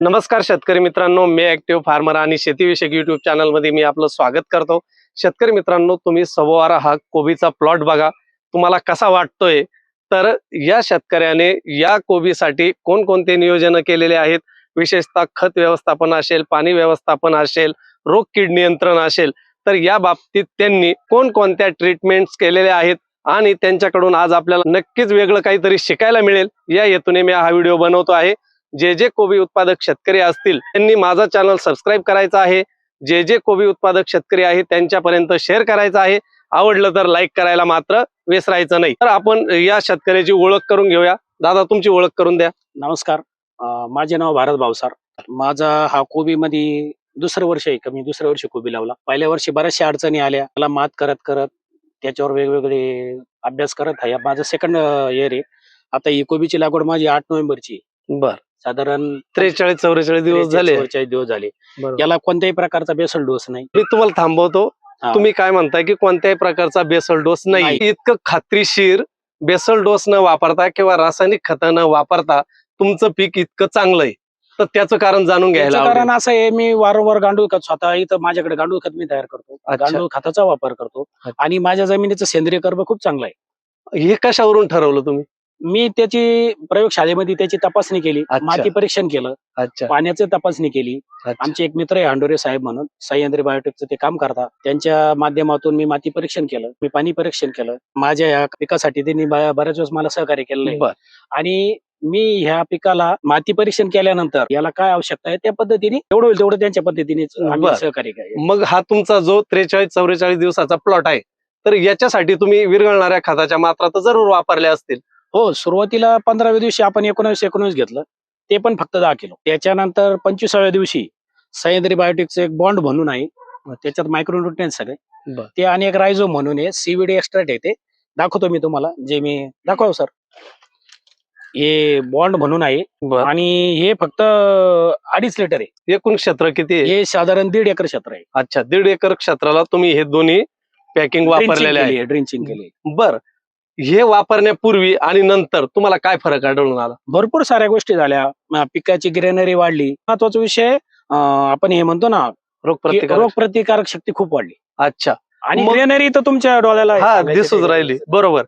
नमस्कार शेतकरी मित्रांनो मी ऍक्टिव्ह फार्मर आणि शेतीविषयक युट्यूब चॅनलमध्ये मी आपलं स्वागत करतो. शेतकरी मित्रांनो तुम्ही सव्वारा हा कोबीचा प्लॉट बघा. तुम्हाला कसा वाटतोय? तर या शेतकऱ्याने या कोबीसाठी कोणकोणते नियोजन केलेले आहेत? विशेषतः खत व्यवस्थापन असेल पाणी व्यवस्थापन असेल रोग कीड नियंत्रण असेल तर या बाबतीत त्यांनी कोणकोणत्या ट्रीटमेंट्स केलेल्या आहेत? आणि त्यांच्याकडून आज आपल्याला नक्कीच वेगळं काहीतरी शिकायला मिळेल. या हेतूने मी हा व्हिडिओ बनवतो आहे. जे जे कोबी उत्पादक शेतकरी असतील त्यांनी माझा चॅनल सबस्क्राईब करायचा आहे. जे जे कोबी उत्पादक शेतकरी आहे त्यांच्यापर्यंत शेअर करायचं आहे. आवडलं तर लाईक करायला मात्र विसरायचं नाही. तर आपण या शेतकऱ्याची ओळख करून घेऊया. दादा तुमची ओळख करून द्या. नमस्कार. माझे नाव भारत भावसार माझा हा कोबी मध्ये दुसरं वर्ष आहे का? मी दुसऱ्या वर्षी कोबी लावला. पहिल्या वर्षी बऱ्याचशा अडचणी आल्या. मला मात करत करत त्याच्यावर वेगवेगळे अभ्यास करत आहे. माझं सेकंड इयर आहे. आता ही कोबीची लागवड माझी आठ नोव्हेंबरची. बर. साधारण त्रेचाळीस चौवेचाळीस दिवस झाले 43 दिवस झाले बरोबर. याला कोणत्याही प्रकारचा बेसल डोस नाही मी तुम्हाला थांबवतो हा. तुम्ही काय म्हणताय की कोणत्याही प्रकारचा बेसल डोस नाही नाही. इतकं खात्रीशीर बेसल डोस न वापरता किंवा रासायनिक खतं न वापरता तुमचं पीक इतकं चांगलं आहे तर त्याचं कारण जाणून घ्यायला याचं आवडेल. कारण असं आहे मी वारंवार गांडूळ खत स्वतः इथं माझ्याकडे गांडूळ खत मी तयार करतो अच्छा. गांडूळ खताचा वापर करतो अच्छा. आणि माझ्या जमिनीचं सेंद्रिय कर्ब खूप चांगलं आहे हे कशावरून ठरवलं तुम्ही मी त्याची प्रयोगशाळेमध्ये त्याची तपासणी केली. अच्छा. माती परीक्षण केलं. अच्छा. पाण्याची तपासणी केली. अच्छा. आमचे एक मित्र आहे हांडोरे साहेब म्हणून. सह्याद्री बायोटेकचं ते काम करतात. त्यांच्या माध्यमातून मी माती परीक्षण केलं. मी पाणी परीक्षण केलं. माझ्या या पिकासाठी त्यांनी बा- बऱ्याच वेळेस मला सहकार्य केलेलं आहे. बर. आणि मी ह्या पिकाला माती परीक्षण केल्यानंतर याला काय आवश्यकता आहे त्या पद्धतीने एवढं होईल तेवढं त्यांच्या पद्धतीने आम्ही बर. सहकार्य केलं. मग हा तुमचा जो त्रेचाळीस चौवेचाळीस दिवसाचा प्लॉट आहे तर याच्यासाठी तुम्ही विरघळणाऱ्या खताच्या मात्रा तर जरूर वापरल्या असतील. हो सुरुवातीला पंधराव्या दिवशी आपण एकोणवीस एकोणवीस घेतलं. ते पण फक्त दहा किलो. त्याच्यानंतर पंचवीसाव्या दिवशी सह्याद्री बायोटेकचं एक बॉन्ड म्हणून आहे. त्याच्यात मायक्रोन्युट्रियन्स सगळे. ते आणि एक रायझो म्हणून आहे. सीव्हीडी एक्स्ट्राक्ट आहे ते. दाखवतो मी तुम्हाला. जे मी दाखव सर. हे बॉन्ड म्हणून आहे. आणि हे फक्त अडीच लिटर आहे. एकूण क्षेत्र किती हे साधारण दीड एकर क्षेत्र आहे. अच्छा दीड एकर क्षेत्राला तुम्ही हे दोन्ही पॅकिंग वापरलेले आहे. ड्रिंचिंग केली बर. हे वापरण्यापूर्वी आणि नंतर तुम्हाला काय फरक आढळून आला? भरपूर साऱ्या गोष्टी झाल्या. पिकाची ग्रेनरी वाढली. महत्त्वाचा विषय आपण हे म्हणतो ना रोग की प्रतिकार रोग प्रतिकारक शक्ती खूप वाढली. अच्छा. आणि ग्रेनरी तर तुमच्या डोळ्याला हा दिसूच राहिली. बरोबर.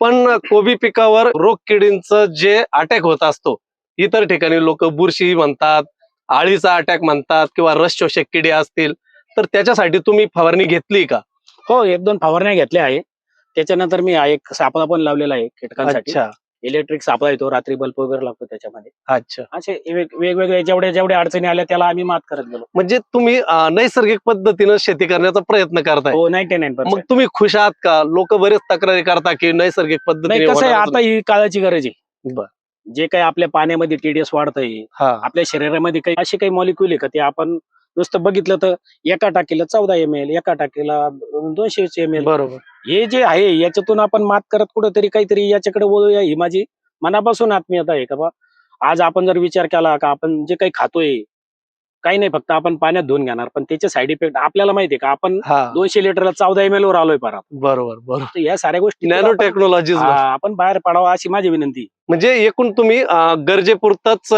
पण कोबी पिकावर रोग किडींचं जे अटॅक होत असतो इतर ठिकाणी लोक बुरशी म्हणतात आळीचा अटॅक म्हणतात किंवा रस शोषक किडे असतील तर त्याच्यासाठी तुम्ही फवारणी घेतली का? हो एक दोन फवारण्या घेतल्या आहे. त्याच्यानंतर मी हा एक सापळा पण लावलेला आहे कीटकांसाठी. अच्छा. इलेक्ट्रिक सापळा येतो रात्री बल्ब वगैरे लागतो त्याच्यामध्ये. अच्छा. असे वेग- वेगवेगळे जेवढे जेवढे अडचणी आल्या त्याला आम्ही मात करत गेलो. म्हणजे तुम्ही अं, नैसर्गिक पद्धतीनं शेती करण्याचा प्रयत्न करताय. हो नाईन्टी नाईन मग तुम्ही खुश आहात का? लोक बरेच तक्रारी करता की नैसर्गिक नाही पद्धतीने कसं आहे आता ही काळाची गरज आहे. बर. जे काही आपल्या पाण्यामध्ये टीडीएस वाढतंय हा. आपल्या शरीरामध्ये काही असे काही मॉलिक्युल आहे का? ते आपण नुसतं बघितलं तर एका टाकीला चौदा एम एल एका टाकीला दोनशे एम एल बरोबर. हे जे आहे याच्यातून आपण मात करत कुठंतरी काहीतरी याच्याकडे वळूया ही माझी मनापासून आत्मीयता आहे का बा? आज आपण जर विचार केला का आपण जे काही खातोय काही नाही फक्त आपण पाण्यात धुवून घेणार पण त्याचे साईड इफेक्ट आपल्याला माहिती आहे का आपण हा. दोनशे लिटरला चौदा एम एल वर आलोय परत बरोबर बरोबर. या साऱ्या गोष्टी नॅनो टेक्नॉलॉजी आपण बाहेर पडावा अशी माझी विनंती. म्हणजे एकूण तुम्ही गरजेपुरतच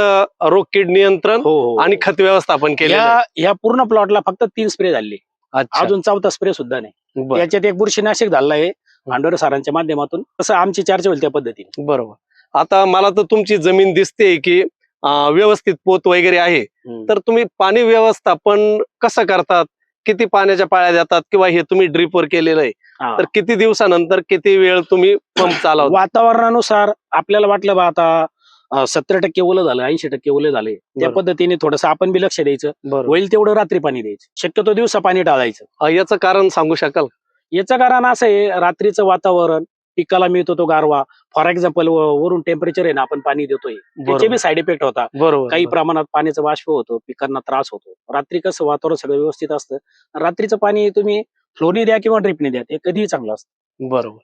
रोग कीड नियंत्रण हो हो आणि खत व्यवस्थापन केले या पूर्ण प्लॉटला फक्त तीन स्प्रे झाले. अजून चौथा स्प्रे सुद्धा नाही. याच्यात एक बुरशीनाशक झालं आहे भांडोरे सरांच्या माध्यमातून. तसं आमची चर्चा होईल त्या पद्धतीने. बरोबर. आता मला तर तुमची जमीन दिसते की व्यवस्थित पोत वगैरे आहे. तर तुम्ही पाणी व्यवस्थापन कसं करतात? किती पाण्याच्या पाळ्या देतात? किंवा हे तुम्ही ड्रीपवर केलेलं आहे. तर किती दिवसानंतर किती वेळ तुम्ही पंप चालवता? वातावरणानुसार आपल्याला वाटलं बा आता सत्तर टक्के ओलं झालं ऐंशी टक्के ओले झाले. त्या. पद्धतीने थोडस आपण बी लक्ष द्यायचं. होईल तेवढं रात्री पाणी द्यायचं. शक्यतो दिवसा पाणी टाळायचं. याचं कारण सांगू शकाल? याचं कारण असं आहे रात्रीचं वातावरण पिकाला मिळतो तो गारवा. फॉर एक्झाम्पल वरून टेम्परेचर आहे ना आपण पाणी देतोय. त्याचे बी साईड इफेक्ट होता बरोबर काही प्रमाणात पाण्याचं बाष्प होतो पिकांना त्रास होतो. रात्री कसं वातावरण सगळं व्यवस्थित असतं. रात्रीचं पाणी तुम्ही फ्लोनी द्या किंवा ड्रिपने द्या ते कधीही चांगलं असतं. बरोबर.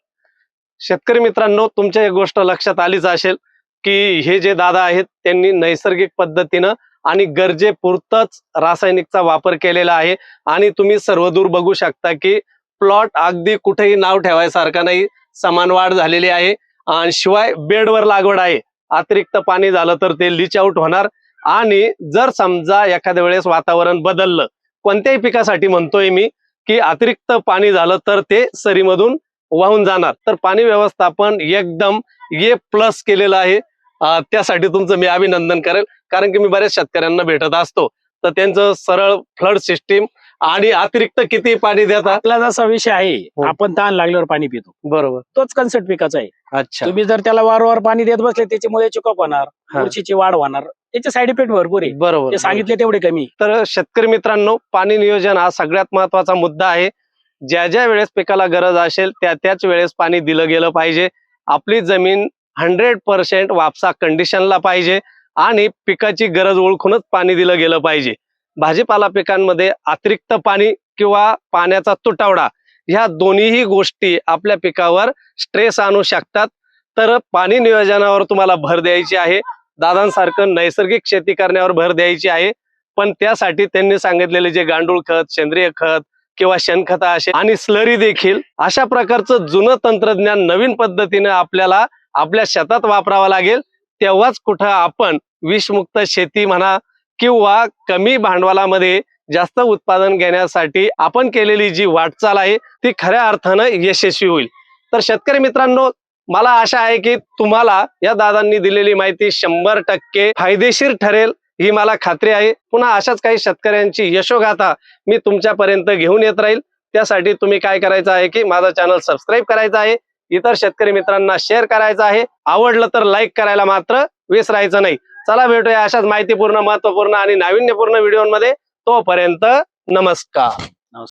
शेतकरी मित्रांनो तुमच्या एक गोष्ट लक्षात आलीच असेल. की हे जे दादा आहेत त्यांनी नैसर्गिक पद्धतीनं आणि गरजेपुरतच रासायनिकचा वापर केलेला आहे. आणि तुम्ही सर्वदूर बघू शकता की प्लॉट अगदी कुठेही नाव ठेवायसारखा नाही. समान वाढ झालेली आहे. आणि शिवाय बेडवर लागवड आहे. अतिरिक्त पाणी झालं तर ते लिच आउट होणार. आणि जर समजा एखाद्या वेळेस वातावरण बदललं कोणत्याही पिकासाठी म्हणतोय मी की अतिरिक्त पाणी झालं तर ते सरीमधून वाहून जाणार. तर पाणी व्यवस्थापन एकदम ए प्लस केलेलं आहे. त्यासाठी तुमचं मी अभिनंदन करेल. कारण की मी बऱ्याच शेतकऱ्यांना भेटत असतो. तर त्यांचं सरळ फ्लड सिस्टीम आणि अतिरिक्त किती पाणी देतात? आपला जसा विषय आहे हो. आपण ताण लागल्यावर पाणी पितो. बरोबर. तोच कन्सेप्ट पिकाचा आहे. अच्छा. तुम्ही जर त्याला वारंवार पाणी देत बसले त्याच्यामुळे चिकअप होणार. बुरशीची वाढ होणार. त्याचे साईड इफेक्ट भरपूर आहे. बरोबर सांगितले तेवढे कमी. तर शेतकरी मित्रांनो पाणी नियोजन हा सगळ्यात महत्त्वाचा मुद्दा आहे. ज्या ज्या वेळेस पिकाला गरज असेल त्या त्याच वेळेस पाणी दिलं गेलं पाहिजे. आपली जमीन हंड्रेड पर्सेंट वापसा कंडिशनला पाहिजे आणि पिकाची गरज ओळखूनच पाणी दिलं गेलं पाहिजे. भाजीपाला पिकांमध्ये अतिरिक्त पाणी किंवा पाण्याचा तुटवडा ह्या दोन्हीही गोष्टी आपल्या पिकावर स्ट्रेस आणू शकतात. तर पाणी नियोजनावर तुम्हाला भर द्यायची आहे. दादांसारखं नैसर्गिक शेती करण्यावर भर द्यायची आहे. पण त्यासाठी त्यांनी सांगितलेले जे गांडूळ खत सेंद्रिय खत किंवा शेणखत असे आणि स्लरी देखील अशा प्रकारचं जुनं तंत्रज्ञान नवीन पद्धतीने आपल्याला आपल्या शेतात वापरावं लागेल तेव्हाच कुठं आपण विषमुक्त शेती म्हणा किंवा कमी भांडवलामध्ये जास्त उत्पादन घेण्यासाठी आपण केलेली जी वाटचाल आहे ती खऱ्या अर्थानं यशस्वी होईल. तर शेतकरी मित्रांनो मला आशा आहे की तुम्हाला या दादांनी दिलेली माहिती शंभर टक्के फायदेशीर ठरेल. ही मला खात्री आहे. पुन्हा अशाच काही शेतकऱ्यांची यशोगाथा मी तुमच्यापर्यंत घेऊन येत राहील. त्यासाठी तुम्ही काय करायचं आहे की माझा चॅनल सबस्क्राईब करायचा आहे. इतर शेतकरी मित्रांना शेअर करायचं आहे. आवडलं तर लाईक करायला मात्र विसरायचं नाही. चला भेटूया अशाच माहितीपूर्ण महत्त्वपूर्ण आणि नाविन्यपूर्ण व्हिडिओमध्ये तोपर्यंत नमस्कार.